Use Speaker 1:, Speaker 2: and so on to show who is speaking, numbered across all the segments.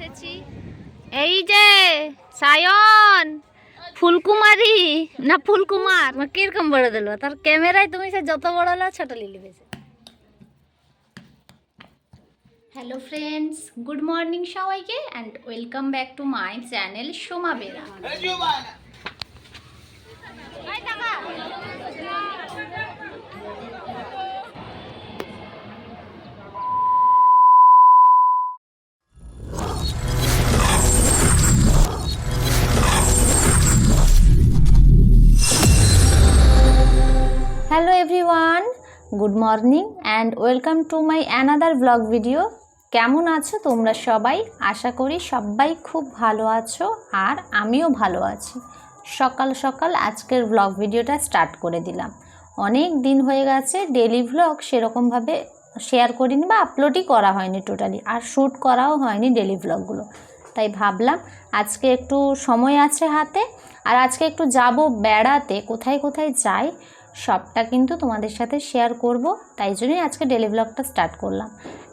Speaker 1: এসেছি। এই যে সায়ন ফুলকুমারী না ফুলকুমার কীরকম বড় দিল? তার ক্যামেরায় তুমি সে যত বড় হলো ছোট লিলি বেশি হ্যালো ফ্রেন্ডস গুড মর্নিং সবাইকে and welcome back to my channel Soma Bera good morning and welcome to my another blog video. কেমন আছো তোমরা সবাই? আশা করি সবাই খুব ভালো আছো আর আমিও ভালো আছি। সকাল সকাল আজকের ব্লগ ভিডিওটা স্টার্ট করে দিলাম। অনেক দিন হয়ে গেছে ডেলি ভ্লগ সেরকমভাবে শেয়ার করিনি বা আপলোডই করা হয়নি টোটালি আর শ্যুট করাও হয়নি ডেলি ভ্লগগুলো তাই ভাবলাম আজকে একটু সময় আছে হাতে, আর আজকে একটু যাব বেড়াতে, কোথায় কোথায় যাই সবটা কিন্তু তোমাদের সাথে শেয়ার করব, তাই জন্যই আজকে ডেলি ব্লগটা স্টার্ট করলাম।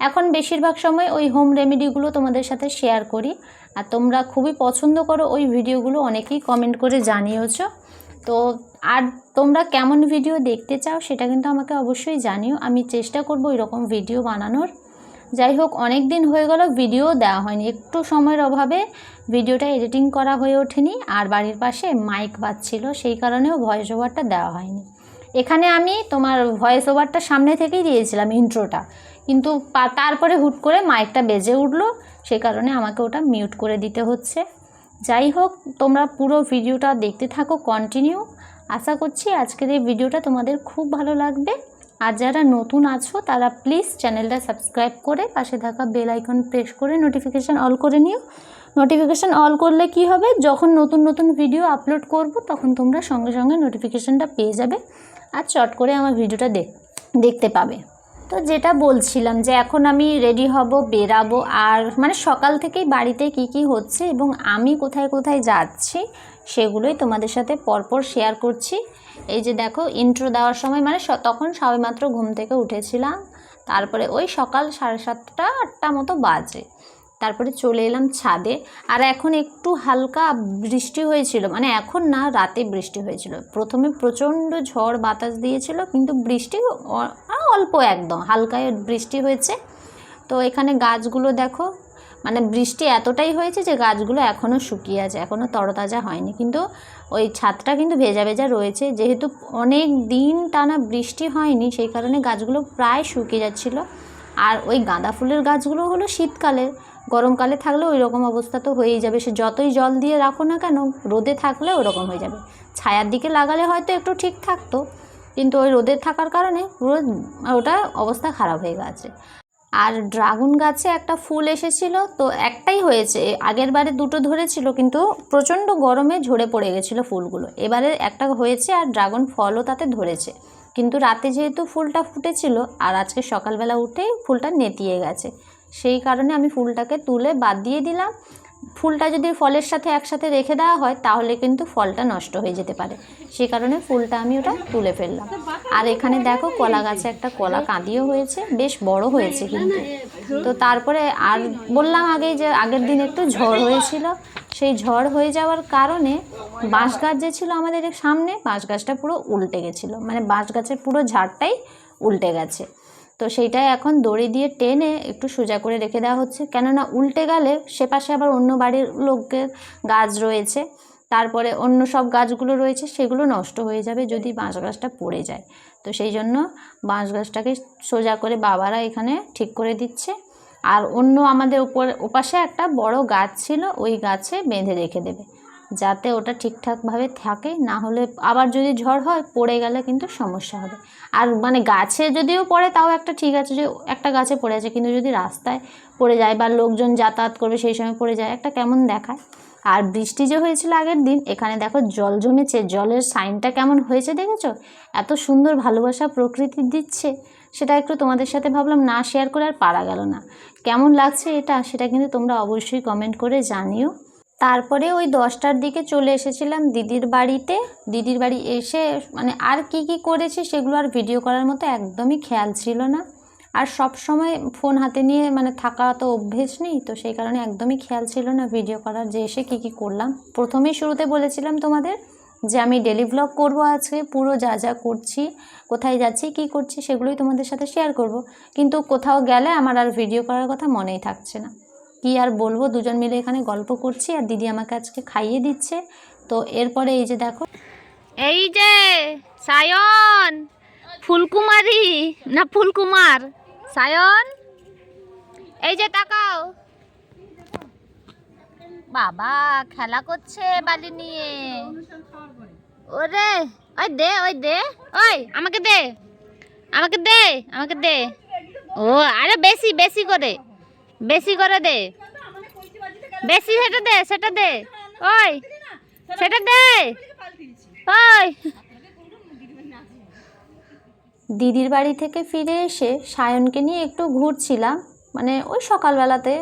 Speaker 1: এখন বেশিরভাগ সময় ওই হোম রেমেডিগুলো তোমাদের সাথে শেয়ার করি, আর তোমরা খুবই পছন্দ করো ওই ভিডিওগুলো অনেকেই কমেন্ট করে জানিয়েছ তো আর তোমরা কেমন ভিডিও দেখতে চাও সেটা কিন্তু আমাকে অবশ্যই জানিও, আমি চেষ্টা করব ওই রকম ভিডিও বানানোর। যাই হোক অনেক দিন হয়ে গেল ভিডিও দেওয়া হয়নি। একটু সময়ের অভাবে ভিডিওটা এডিটিং করা হয়ে ওঠেনি, আর বাড়ির পাশে মাইক বাজছিল, সেই কারণেও ভয়েস ওভারটা দেওয়া হয়নি। এখানে আমি তোমার ভয়েস ওভারটা সামনে থেকেই দিয়েছিলাম ইন্ট্রোটা কিন্তু তারপরে হুট করে মাইকটা বেজে উঠল, সে কারণে আমাকে ওটা মিউট করে দিতে হচ্ছে। যাই হোক, তোমরা পুরো ভিডিওটা দেখতে থাকো কন্টিনিউ আশা করছি আজকের এই ভিডিওটা তোমাদের খুব ভালো লাগবে। আর যারা নতুন আছো, তারা প্লিজ চ্যানেলটা সাবস্ক্রাইব করে পাশে থাকা বেল আইকন প্রেস করে নোটিফিকেশান অল করে নিও। নোটিফিকেশান অল করলে কি হবে? যখন নতুন নতুন ভিডিও আপলোড করব, তখন তোমরা সঙ্গে সঙ্গে নোটিফিকেশানটা পেয়ে যাবে। আর চট করে আমার ভিডিওটা দেখ, দেখতে পাবে। তো যেটা বলছিলাম যে এখন আমি রেডি হব, বেরাবো আর মানে সকাল থেকেই বাড়িতে কি কি হচ্ছে এবং আমি কোথায় কোথায় যাচ্ছি সেগুলোই তোমাদের সাথে পরপর শেয়ার করছি। এই যে দেখো ইন্ট্রো দেওয়ার সময় মানে তখন সবেমাত্র ঘুম থেকে উঠেছিলাম। তারপরে ওই সকাল সাড়ে সাতটা আটটা মতো বাজে। তারপরে চলে এলাম ছাদে। আর এখন একটু হালকা বৃষ্টি হয়েছিল। মানে এখন না, রাতে বৃষ্টি হয়েছিল। প্রথমে প্রচণ্ড ঝড় বাতাস দিয়েছিল, কিন্তু বৃষ্টি অল্প একদম। হালকা বৃষ্টি হয়েছে। তো এখানে গাছগুলো দেখো মানে বৃষ্টি এতটাই হয়েছে যে গাছগুলো এখনও শুকিয়ে আছে এখনও তরতাজা হয়নি। কিন্তু ওই ছাদটা কিন্তু ভেজা ভেজা রয়েছে। যেহেতু অনেক দিন টানা বৃষ্টি হয়নি, সেই কারণে গাছগুলো প্রায় শুকিয়ে যাচ্ছিল। আর ওই গাঁদা ফুলের গাছগুলো হলো শীতকালে গরমকালে থাকলে ওই রকম অবস্থা তো হয়েই যাবে। সে যতই জল দিয়ে রাখো না কেন, রোদে থাকলে ওরকম হয়ে যাবে। ছায়ার দিকে লাগালে হয়তো একটু ঠিক থাকতো, কিন্তু ওই রোদে থাকার কারণে পুরো, ওটা অবস্থা খারাপ হয়ে গেছে। আর ড্রাগন গাছে একটা ফুল এসেছিল, তো একটাই হয়েছে। আগের বারে দুটো ধরেছিল, কিন্তু প্রচণ্ড গরমে ঝরে পড়ে গেছিল ফুলগুলো। এবারে একটা হয়েছে আর ড্রাগন ফলও তাতে ধরেছে। কিন্তু রাতে যেহেতু ফুলটা ফুটেছিল, আর আজকে সকালবেলা উঠেই ফুলটা নেতিয়ে গেছে। সেই কারণে আমি ফুলটাকে তুলে বাদ দিয়ে দিলাম। ফুলটা যদি ফলের সাথে একসাথে রেখে দেওয়া হয়, তাহলে কিন্তু ফলটা নষ্ট হয়ে যেতে পারে। সেই কারণে ফুলটা আমি ওটা তুলে ফেললাম। আর এখানে দেখো কলা গাছে একটা কলা কাঁদিও হয়েছে, বেশ বড় হয়েছে কিন্তু। তো তারপরে আর বললাম আগেই যে আগের দিন একটু ঝড় হয়েছিল। সেই ঝড় হয়ে যাওয়ার কারণে বাঁশ গাছ যে ছিল আমাদের সামনে, বাঁশ গাছটা পুরো উল্টে গেছিল। মানে বাঁশ গাছের পুরো ঝাড়টাই উল্টে গেছে। তো সেইটাই এখন দড়ি দিয়ে টেনে একটু সোজা করে রেখে দেওয়া হচ্ছে। কেননা উল্টে গেলে সে পাশে আবার অন্য বাড়ির লোকের গাছ রয়েছে। তারপরে অন্য সব গাছগুলো রয়েছে, সেগুলো নষ্ট হয়ে যাবে যদি বাঁশ গাছটা পড়ে যায়। তো সেই জন্য বাঁশ গাছটাকে সোজা করে বাবারা এখানে ঠিক করে দিচ্ছে। আর অন্য আমাদের উপর, ওপাশে একটা বড় গাছ ছিল, ওই গাছে বেঁধে রেখে দেবে। যাতে ওটা ঠিকঠাকভাবে থাকে, না হলে আবার যদি ঝড় হয়, পড়ে গেলে কিন্তু সমস্যা হবে। আর মানে গাছে যদিও পড়ে, তাও একটা ঠিক আছে যে, একটা গাছে পড়ে আছে, কিন্তু যদি রাস্তায় পড়ে যায় বা লোকজন যাতায়াত করবে, সেই সময় পড়ে যায়, একটা কেমন দেখায়? আর বৃষ্টি যে হয়েছিল আগের দিন, এখানে দেখো জল জমেছে, জলের সাইনটা কেমন হয়েছে দেখেছ? এত সুন্দর ভালোবাসা প্রকৃতি দিচ্ছে, সেটা একটু তোমাদের সাথে ভাবলাম, না শেয়ার করে আর পারা গেল না। কেমন লাগছে এটা, সেটা কিন্তু তোমরা অবশ্যই কমেন্ট করে জানিও। তারপরে ওই দশটার দিকে চলে এসেছিলাম দিদির বাড়িতে। দিদির বাড়ি এসে মানে আর কি কি করেছি সেগুলো আর ভিডিও করার মতো একদমই খেয়াল ছিল না। আর সব সময় ফোন হাতে নিয়ে মানে থাকা তো অভ্যেস নেই, তো সেই কারণে একদমই খেয়াল ছিল না ভিডিও করার যে এসে কী কী করলাম। প্রথমেই শুরুতে বলেছিলাম তোমাদের যে আমি ডেলি ভ্লগ করব আজকে, পুরো যা যা করছি, কোথায় যাচ্ছি, কী করছি সেগুলোই তোমাদের সাথে শেয়ার করব। কিন্তু কোথাও গেলে আমার আর ভিডিও করার কথা মনেই থাকছে না। কি আর বলব? দুজন মিলে এখানে গল্প করছি আর দিদি আমাকে আজকে খাইয়ে দিচ্ছে। তো এরপরে এই যে দেখো।
Speaker 2: এই যে, সায়ন! ফুলকুমারী? না, ফুলকুমার। সায়ন? এই যে তাকাও। বাবা, খেলা করছে বালি নিয়ে। ওরে, ওই দে ওই দে। ওই, আমাকে দে। আমাকে দে আমাকে দে। ও, আরে বেশি বেশি করে। বেশি করে দে। বেশি সেটা দে সেটা দে। ওই, সেটা দে। ওই।
Speaker 1: দিদির বাড়ি থেকে ফিরে এসে সায়নকে নিয়ে একটু ঘুরছিলাম। মানে ওই সকালবেলাতে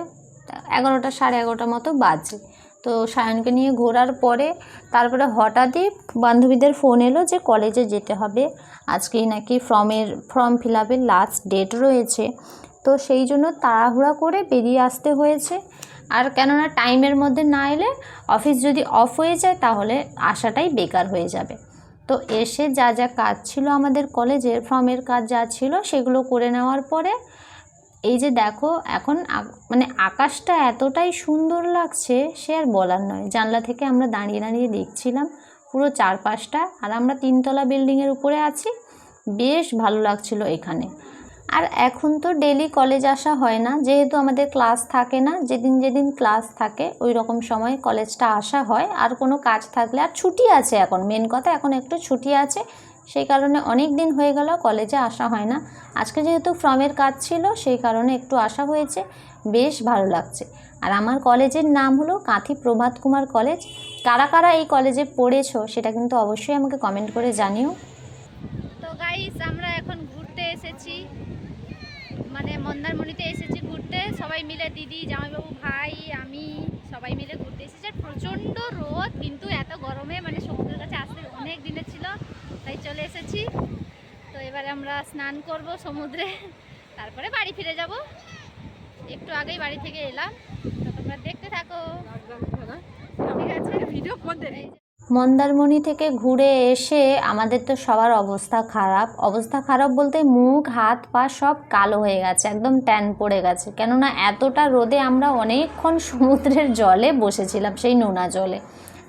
Speaker 1: এগারোটা সাড়ে এগারোটা মতো বাজে। তো সায়নকে নিয়ে ঘোরার পরে তারপরে হঠাৎই বান্ধবীদের ফোন এলো যে কলেজে যেতে হবে। আজকেই নাকি ফর্মের, ফর্ম ফিল আপের লাস্ট ডেট রয়েছে। তো সেই জন্য তাড়াহুড়া করে বেরিয়ে আসতে হয়েছে। আর কেননা টাইমের মধ্যে না এলে অফিস যদি অফ হয়ে যায় তাহলে আসাটাই বেকার হয়ে যাবে। তো এসে যা যা কাজ ছিল আমাদের কলেজের ফর্মের কাজ যা ছিল সেগুলো করে নেওয়ার পরে এই যে দেখো এখন মানে আকাশটা এতটাই সুন্দর লাগছে সে আর বলার নয়। জানলা থেকে আমরা দাঁড়িয়ে দাঁড়িয়ে দেখছিলাম পুরো চারপাশটা আর আমরা তিনতলা বিল্ডিংয়ের উপরে আছি। বেশ ভালো লাগছিল এখানে। আর এখন তো ডেলি কলেজ আসা হয় না, যেহেতু আমাদের ক্লাস থাকে না, যেদিন যেদিন ক্লাস থাকে ওই রকম সময় কলেজটা আসা হয়। আর কোনো কাজ থাকলে, আর ছুটি আছে এখন মেন কথা এখন একটু ছুটি আছে, সেই কারণে অনেক দিন হয়ে গেল কলেজে আসা হয় না। আজকে যেহেতু ফর্মের কাজ ছিল, সেই কারণে একটু আসা হয়েছে, বেশ ভালো লাগছে। আর আমার কলেজের নাম হলো কাঁথি প্রভাত কুমার কলেজ কারা কারা এই কলেজে পড়েছো, সেটা কিন্তু অবশ্যই আমাকে কমেন্ট করে জানিও
Speaker 2: তো গাইস আমরা এখন ঘুরতে এসেছি মানে মন্দারমণিতে এসেছি ঘুরতে। সবাই মিলে দিদি জামাইবাবু ভাই আমি সবাই মিলে ঘুরতে এসেছি। আর প্রচণ্ড রোদ কিন্তু এত গরমে মানে সমুদ্রের কাছে আসতে অনেক দিনে ছিল তাই চলে এসেছি। তো এবারে আমরা স্নান করব সমুদ্রে তারপরে বাড়ি ফিরে যাব। একটু আগেই বাড়ি থেকে এলাম। তো তোমরা দেখতে থাকো। ঠিক আছে। ভিডিও করতে
Speaker 1: মন্দারমণি থেকে ঘুরে এসে আমাদের তো সবার অবস্থা খারাপ। অবস্থা খারাপ বলতে মুখ, হাত, পা সব কালো হয়ে গেছে, একদম ট্যান পড়ে গেছে। কেননা এতটা রোদে আমরা অনেকক্ষণ সমুদ্রের জলে বসেছিলাম, সেই নোনা জলে।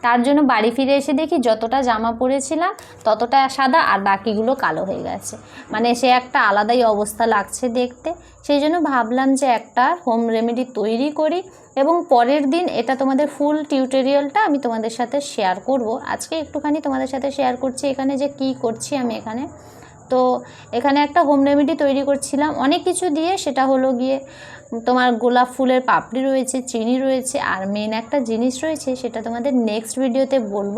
Speaker 1: তার জন্য বাড়ি ফিরে এসে দেখি যতটা জামা পরেছিলাম, ততটা সাদা আর বাকিগুলো কালো হয়ে গেছে। মানে সে একটা আলাদাই অবস্থা লাগছে দেখতে। সেই জন্য ভাবলাম যে একটা হোম রেমেডি তৈরি করি এবং পরের দিন এটা তোমাদের ফুল টিউটোরিয়ালটা আমি তোমাদের সাথে শেয়ার করব। আজকে একটুখানি তোমাদের সাথে শেয়ার করছি, এখানে যে কি করছি আমি এখানে তো এখানে একটা হোম রেমেডি তৈরি করছিলাম। অনেক কিছু দিয়ে সেটা হলো গিয়ে তোমার গোলাপ ফুলের পাপড়ি রয়েছে, চিনি রয়েছে, আর মেন একটা জিনিস রয়েছে সেটা তোমাদের নেক্সট ভিডিওতে বলব।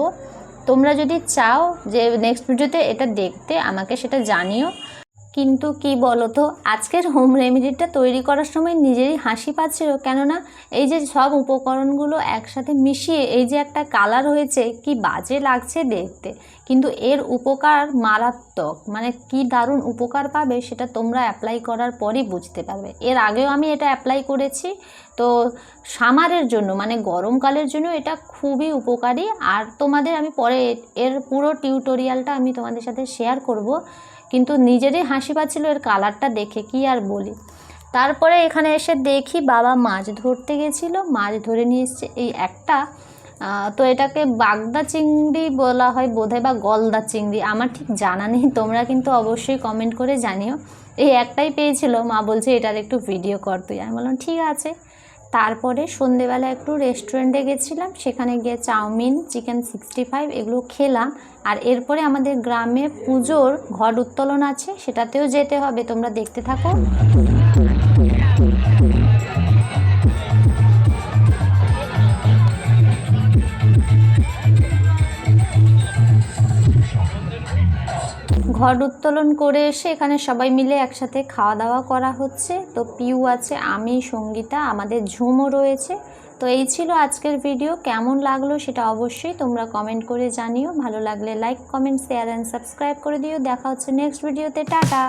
Speaker 1: তোমরা যদি চাও যে নেক্সট ভিডিওতে এটা দেখতে, আমাকে সেটা জানিও। কিন্তু কি বলো তো আজকের হোম রেমেডিটা তৈরি করার সময় নিজেরই হাসি পাচ্ছিল। কেননা এই যে সব উপকরণগুলো একসাথে মিশিয়ে এই যে একটা কালার হয়েছে, কি বাজে লাগছে দেখতে। কিন্তু এর উপকার মারাত্মক। মানে কি দারুণ উপকার পাবে সেটা তোমরা অ্যাপ্লাই করার পরই বুঝতে পারবে। এর আগেও আমি এটা অ্যাপ্লাই করেছি। তো সামারের জন্য মানে গরমকালের জন্য এটা খুবই উপকারী। আর তোমাদের আমি পরে এর পুরো টিউটোরিয়ালটা আমি তোমাদের সাথে শেয়ার করব। কিন্তু নিজেরই হাসি পাচ্ছিল এর কালারটা দেখে, কি আর বলি। তারপরে এখানে এসে দেখি বাবা মাছ ধরতে গেছিল, মাছ ধরে নিয়ে এসছে এই একটা। তো এটাকে বাগদা চিংড়ি বলা হয় বোধহয় বা গলদা চিংড়ি, আমার ঠিক জানা নেই, তোমরা কিন্তু অবশ্যই কমেন্ট করে জানিও। এই একটাই পেয়েছিল, মা বলছে এটার একটু ভিডিও কর তুই। আমি বললাম, ঠিক আছে। তারপরে সন্ধেবেলা একটু রেস্টুরেন্টে গেছিলাম, সেখানে গিয়ে চাউমিন চিকেন সিক্সটি ফাইভ এগুলো খেলাম। আর এরপরে আমাদের গ্রামে পুজোর ঘট উত্তোলন আছে, সেটাতেও যেতে হবে, তোমরা দেখতে থাকো। ঘট উত্তোলন করে এসে এখানে সবাই মিলে একসাথে খাওয়া দাওয়া করা হচ্ছে। তো পিউ আছে, আমি, সঙ্গীতা, আমাদের ঝুমও রয়েছে। তো এই ছিল আজকের ভিডিও, কেমন লাগল সেটা অবশ্যই তোমরা কমেন্ট করে জানিও। ভালো লাগলে like, comment, share and subscribe করে দিও। দেখা হচ্ছে নেক্সট ভিডিওতে টাটা!